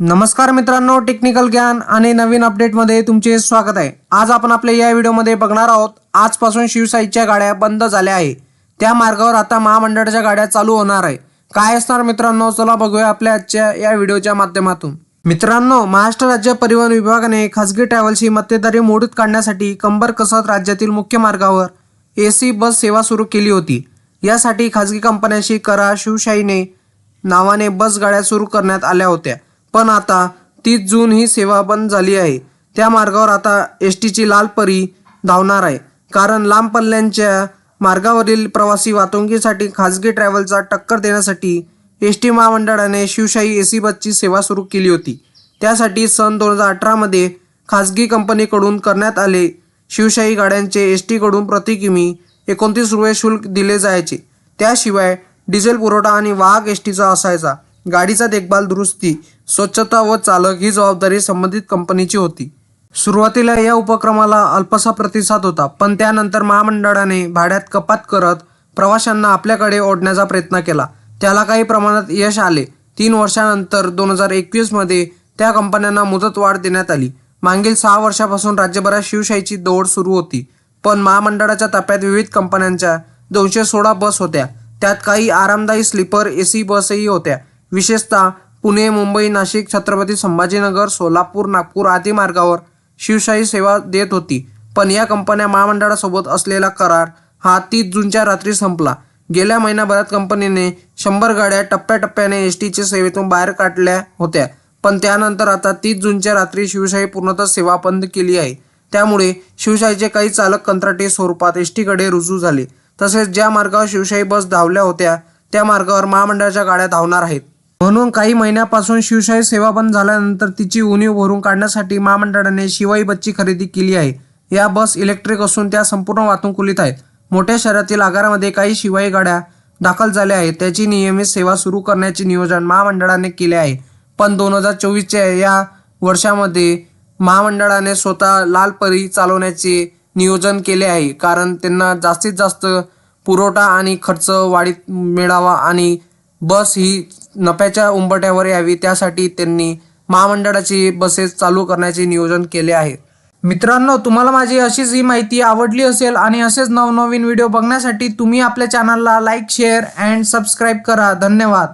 नमस्कार मित्रांनो टेक्निकल ज्ञान आणि नवीन अपडेटमध्ये तुमचे स्वागत आहे. आज आपण आपल्या या व्हिडिओमध्ये बघणार आहोत आजपासून शिवसाईच्या गाड्या बंद झाल्या आहे. त्या मार्गावर आता महामंडळाच्या गाड्या चालू होणार आहे. काय असणार मित्रांनो चला बघूया आपल्या आजच्या या व्हिडिओच्या माध्यमातून. मित्रांनो महाराष्ट्र राज्य परिवहन विभागाने खासगी ट्रॅव्हल्सची मक्तेदारी मोडीत काढण्यासाठी कंबर कसत राज्यातील मुख्य मार्गावर ए सी बस सेवा सुरू केली होती. यासाठी खासगी कंपन्यांशी करा शिवशाहीने नावाने बस गाड्या सुरू करण्यात आल्या होत्या. पण आता तीस जून ही सेवा बंद झाली आहे. त्या मार्गावर आता एस टीची लाल परी धावणार आहे. कारण लांब पल्ल्यांच्या मार्गावरील प्रवासी वाहतुकीसाठी खाजगी ट्रॅव्हलचा टक्कर देण्यासाठी एस टी महामंडळाने शिवशाही ए सी बसची सेवा सुरू केली होती. त्यासाठी सन दोन हजार अठरामध्ये खाजगी कंपनीकडून करण्यात आले शिवशाही गाड्यांचे एस टीकडून प्रति किमी एकोणतीस रुपये शुल्क दिले जायचे. त्याशिवाय डिझेल पुरवठा आणि वाहक एस टीचा असायचा. गाडीचा देखभाल दुरुस्ती स्वच्छता व चालक ही जबाबदारी संबंधित कंपनीची होती. सुरुवातीला या उपक्रमाला अल्पसा प्रतिसाद होता पण त्यानंतर महामंडळाने भाड्यात कपात करत प्रवाशांना आपल्याकडे ओढण्याचा प्रयत्न केला. त्याला काही प्रमाणात यश आले. तीन वर्षानंतर दोन हजार एकवीसमध्ये त्या कंपन्यांना मुदतवाढ देण्यात आली. मागील सहा वर्षापासून राज्यभरात शिवशाहीची दौड सुरू होती पण महामंडळाच्या ताफ्यात विविध कंपन्यांच्या दोनशे सोळा बस होत्या. त्यात काही आरामदायी स्लीपर ए सी बसही होत्या. विशेषतः पुणे मुंबई नाशिक छत्रपती संभाजीनगर सोलापूर नागपूर आदी मार्गावर शिवशाही सेवा देत होती. पण या कंपन्या महामंडळासोबत असलेला करार हा तीस जूनच्या रात्री संपला. गेल्या महिनाभरात कंपनीने शंभर गाड्या टप्प्याटप्प्याने एस टीच्या सेवेतून बाहेर काढल्या होत्या. पण त्यानंतर आता तीस जूनच्या रात्री शिवशाही पूर्णतः सेवा बंद केली आहे. त्यामुळे शिवशाहीचे काही चालक कंत्राटी स्वरूपात एस टीकडे रुजू झाले. तसेच ज्या मार्गावर शिवशाही बस धावल्या होत्या त्या मार्गावर महामंडळाच्या गाड्या धावणार आहेत. म्हणून काही महिन्यापासून शिवशाही सेवा बंद झाल्यानंतर तिची उणीव भरून काढण्यासाठी महामंडळाने शिवाई बसची खरेदी केली आहे. या बस इलेक्ट्रिक असून त्या संपूर्ण वाहतुकुलीत आहेत. मोठ्या शहरातील आगारामध्ये काही शिवाई गाड्या दाखल झाल्या आहेत. त्याची नियमित सेवा सुरू करण्याचे नियोजन महामंडळाने केले आहे. पण दोन हजार चोवीसच्या या वर्षामध्ये महामंडळाने स्वतः लाल परी चालवण्याचे नियोजन केले आहे. कारण त्यांना जास्तीत जास्त पुरवठा आणि खर्च वाढीत मिळावा आणि बस ही नफ्याच्या उंबट्यावर यावी त्यासाठी त्यांनी महामंडळाची बसेस चालू करण्याचे नियोजन केले आहे. मित्रांनो तुम्हाला माझी अशीच ही माहिती आवडली असेल आणि असेच नवनवीन व्हिडिओ बघण्यासाठी तुम्ही आपल्या चॅनलला लाईक शेअर अँड सबस्क्राईब करा. धन्यवाद.